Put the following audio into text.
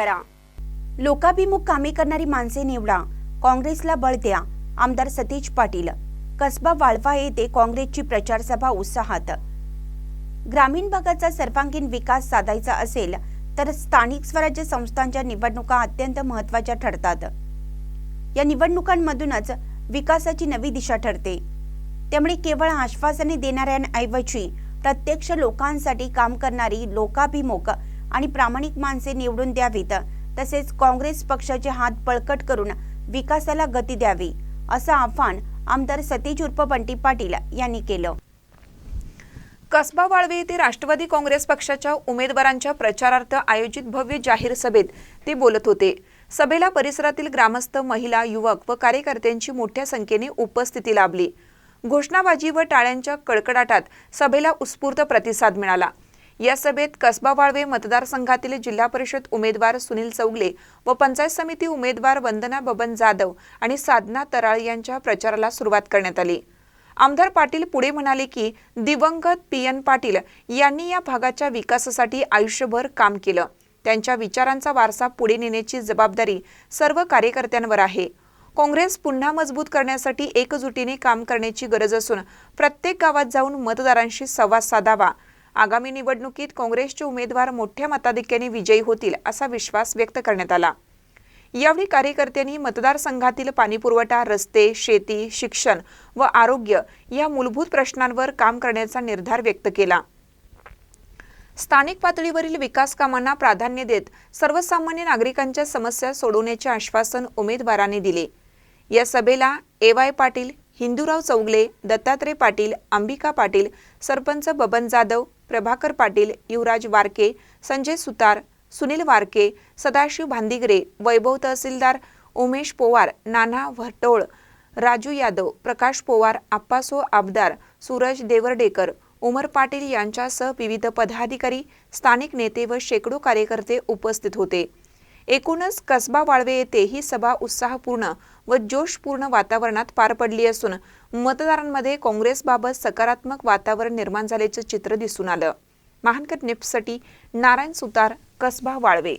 करा. लोकाभिमुख कामे करणारी माणसे निवडा. काँग्रेसला बळ द्या. आमदार सतीश पाटील. कसबा वाळवा येथे काँग्रेसची प्रचार सभा उत्साहात. ग्रामीण भागाचा सर्वांगीण विकास साधायचा असेल तर स्थानिक स्वराज्य संस्थांच्या निवडणुका अत्यंत महत्त्वाच्या ठरतात. या निवडणुकांमधूनच विकासाची नवी दिशा ठरते. त्यामुळे केवळ आश्वासने देणाऱ्यांऐवजी प्रत्यक्ष लोकांसाठी काम करणारी लोकाभिमुख आणि प्रामाणिक माणसे निवडून द्यावीत. तसेच काँग्रेस पक्षाचे हात बळकट करून विकासाला गती द्यावी असं आव्हान आमदार सतीश उर्फ बंटी पाटील यांनी केलं. कसबा वाळवे येथे राष्ट्रवादी काँग्रेस पक्षाच्या उमेदवारांच्या प्रचारार्थ आयोजित भव्य जाहीर सभेत ते बोलत होते. सभेला परिसरातील ग्रामस्थ महिला युवक व कार्यकर्त्यांची मोठ्या संख्येने उपस्थिती लाभली. घोषणाबाजी व टाळ्यांच्या कडकडाटात सभेला उत्स्फूर्त प्रतिसाद मिळाला. या सभेत कसबा वाळवे मतदारसंघातील जिल्हा परिषद उमेदवार सुनील चौगले व पंचायत समिती उमेदवार वंदना बबन जाधव आणि साधना तराळ यांच्या प्रचाराला सुरुवात करण्यात आली. आमदार पाटील पुढे म्हणाले की दिवंगत पी एन पाटील यांनी या भागाच्या विकासासाठी आयुष्यभर काम केलं. त्यांच्या विचारांचा वारसा पुढे नेण्याची जबाबदारी सर्व कार्यकर्त्यांवर आहे. काँग्रेस पुन्हा मजबूत करण्यासाठी एकजुटीने काम करण्याची गरज असून प्रत्येक गावात जाऊन मतदारांशी संवाद साधावा. आगामी निवडणुकीत काँग्रेसचे उमेदवार मोठ्या मताधिक्याने विजयी होतील असा विश्वास व्यक्त करण्यात आला. यावेळी कार्यकर्त्यांनी मतदारसंघातील पाणीपुरवठा रस्ते शेती शिक्षण व आरोग्य या मूलभूत प्रश्नांवर काम करण्याचा निर्धार व्यक्त केला. स्थानिक पातळीवरील विकास कामांना प्राधान्य देत सर्वसामान्य नागरिकांच्या समस्या सोडवण्याचे आश्वासन उमेदवारांनी दिले. या सभेला ए वाय पाटील हिंदूराव चौगले दत्तात्रय पाटील अंबिका पाटील सरपंच बबन जाधव प्रभाकर पाटील युवराज वारके संजय सुतार सुनील वारके सदाशिव भांदिगरे वैभव तहसीलदार उमेश पोवार नाना भटोळ राजू यादव प्रकाश पोवार आप्पासो आबदार सूरज देवरडेकर उमर पाटील यांच्यासह विविध पदाधिकारी स्थानिक नेते व शेकडो कार्यकर्ते उपस्थित होते. एकूणच कसबा वाळवे येथे ही सभा उत्साहपूर्ण व जोशपूर्ण वातावरणात पार पडली असून मतदारांमध्ये काँग्रेसबाबत सकारात्मक वातावरण निर्माण झाल्याचं चित्र दिसून आलं. महानकर निप्ससाठी नारायण सुतार कसबा वाळवे.